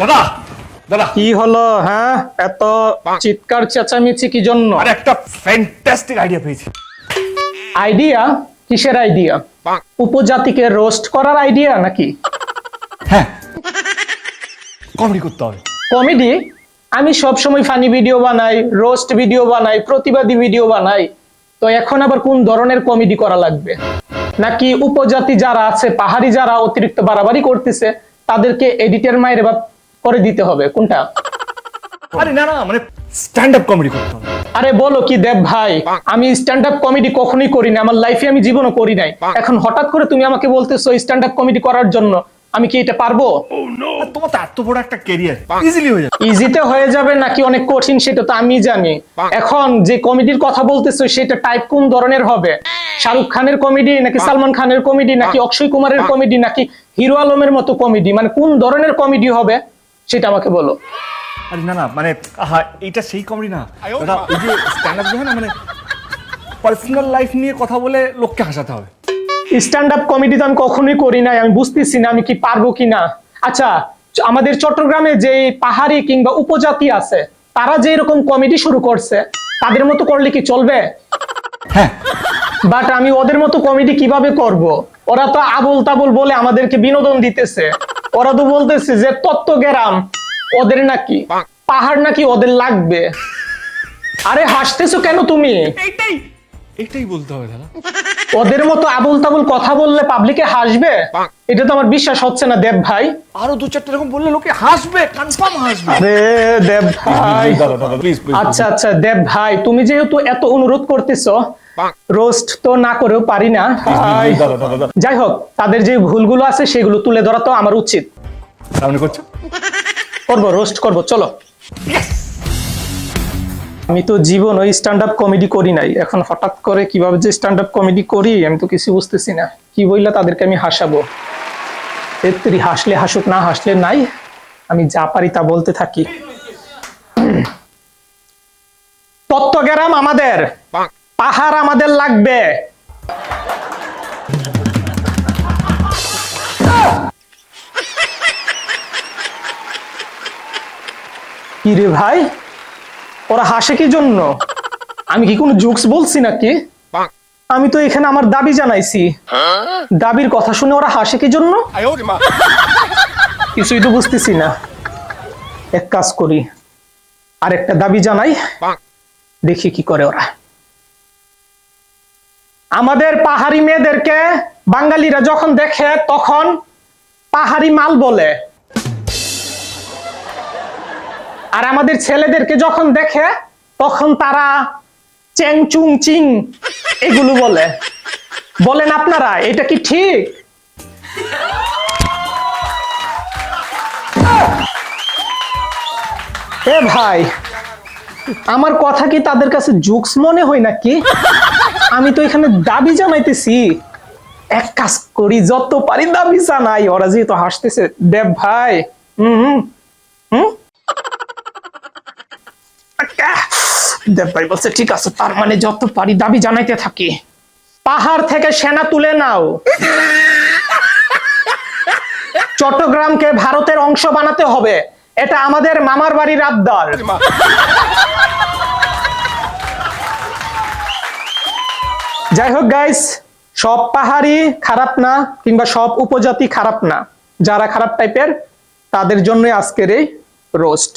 দাদা দাদা। কি হলো হ্যাঁ? এত চিৎকার চেঁচামেচি কি জন্য আরে একটা ফ্যান্টাস্টিক আইডিয়া পেয়েছি। আইডিয়া কিসের আইডিয়া উপজাতিকে রোস্ট করার আইডিয়া নাকি? হ্যাঁ। কমেডি করতে হবে। কমেডি আমি সব সময় ফানি ভিডিও বানাই রোস্ট ভিডিও বানাই প্রতিবাদী ভিডিও বানাই। তো এখন আবার কোন ধরনের কমেডি করা লাগবে? নাকি উপজাতি যারা আছে পাহাড়ি যারা অতিরিক্ত বাড়াবাড়ি করতেছে তাদেরকে এডিটের মায়ের বা করে দিতে হবে কোনটা? আরে না না মানে স্ট্যান্ড আপ কমেডি করতে হবে। আরে বলো কি দেব ভাই আমি স্ট্যান্ড আপ কমেডি কখনোই করি না আমার লাইফে আমি জীবনও করি নাই। এখন হঠাৎ করে তুমি আমাকে বলতেছো স্ট্যান্ড আপ কমেডি করার জন্য আমি কি এটা পারব? তোমার তো এত বড় একটা কেরিয়ার ইজিলি হয়ে যাবে। ইজিতে হয়ে যাবে নাকি অনেক কঠিন সেটা তো আমি জানি। এখন যে কমেডির কথা বলতেছো সেটা টাইপ কোন ধরনের হবে? শাহরুখ খানের কমেডি নাকি সালমান খানের কমেডি নাকি অক্ষয় কুমারের কমেডি নাকি হিরো আলমের মতো কমেডি মানে কোন ধরনের কমেডি হবে? সেটা আমাকে বলো। আরে না না মানে আহা সেই কমেডি না। দাদা ওই যে স্ট্যান্ড আপ না মানে পার্সোনাল লাইফ নিয়ে কথা বলে লোককে হাসাতে হবে। স্ট্যান্ড আপ কমেডি তো আমি কখনোই করি নাই আমি বুঝতেছি না আমি কি পারব কি না। আচ্ছা আমাদের চট্টগ্রামে যে পাহাড়ি কিংবা উপজাতি আছে তারা যে এরকম কমেডি শুরু করছে তাদের মতো করলে কি চলবে? হ্যাঁ। বাট আমি ওদের মতো কমেডি কীভাবে করব? ওরা তো আবল তাবল বলে আমাদেরকে বিনোদন দিতেছে। ওরা তো বলতেছে যে তত্ত্ব গেরাম ওদের নাকি পাহাড় নাকি ওদের লাগবে। আরে হাসতেছো কেন তুমি? এইটাই বলতে হবে দাদা। ওদের মতো আবল তাবুল কথা বললে পাবলিকে হাসবে? এটা তো আমার বিশ্বাস হচ্ছে না দেব ভাই। আরও দু চারটে এরকম বললে লোকে হাসবে কনফার্ম হাসবে। আরে দেব ভাই। দাদা দাদা প্লিজ প্লিজ আচ্ছা আচ্ছা দেব ভাই তুমি যেহেতু এত অনুরোধ করতেছো রোস্ট তো না করেও পারি না। যাই হোক তাদের যে ভুলগুলো আছে সেগুলো তুলে ধরা তো আমার উচিত। করব রোস্ট করব চলো। আমি তো জীবন ওই স্ট্যান্ড আপ কমেডি করি নাই। এখন হঠাৎ করে কীভাবে যে স্ট্যান্ড আপ কমেডি করি আমি তো কিছু বুঝতেছি না। কি বললে তাদেরকে আমি হাসাবো? তেত্রি হাসলে হাসুক না হাসলে নাই। আমি যা পারি তা বলতে থাকি। তত্ত্বগ্রাম আমাদের পাহাড় আমাদের লাগবে। কি রে ভাই? ওরা হাসে কি জন্য? আমি কি কোনো জুকস বলছি নাকি? আমি তো এখানে আমার দাবি জানাইছি। দাবির কথা শুনে ওরা হাসে কি জন্য? কিছুই তো বুঝতেছি না। এক কাজ করি আর একটা দাবি জানাই। দেখি কি করে ওরা। আমাদের পাহাড়ি মেয়েদেরকে বাঙালিরা যখন দেখে, তখন পাহাড়ি মাল বলে। আর আমাদের ছেলেদেরকে যখন দেখে, তখন তারা চেং চুং চিং এগুলো বলে। বলেন আপনারা, এটা কি ঠিক? এ ভাই, আমার কথা কি তাদের কাছে জুকস মনে হয় নাকি? আমি তো এখানে দাবি জানাইতেছি। এক কাজ করি, যত পারি দাবি জানাই। ওরা যেহেতু হাসতেছে, দেব ভাই, হুম হুম হুম। দেব ভাই বলছে, ঠিক আছে, তার মানে যত পারি দাবি জানাইতে থাকি। পাহাড় থেকে সেনা তুলে নাও। চট্টগ্রামকে ভারতের অংশ বানাতে হবে। এটা আমাদের মামার বাড়ির আবদার। যাই হোক গাইস সব পাহাড়ি খারাপ না কিংবা সব উপজাতি খারাপ না। যারা খারাপ টাইপের তাদের জন্যই আজকের এই রোস্ট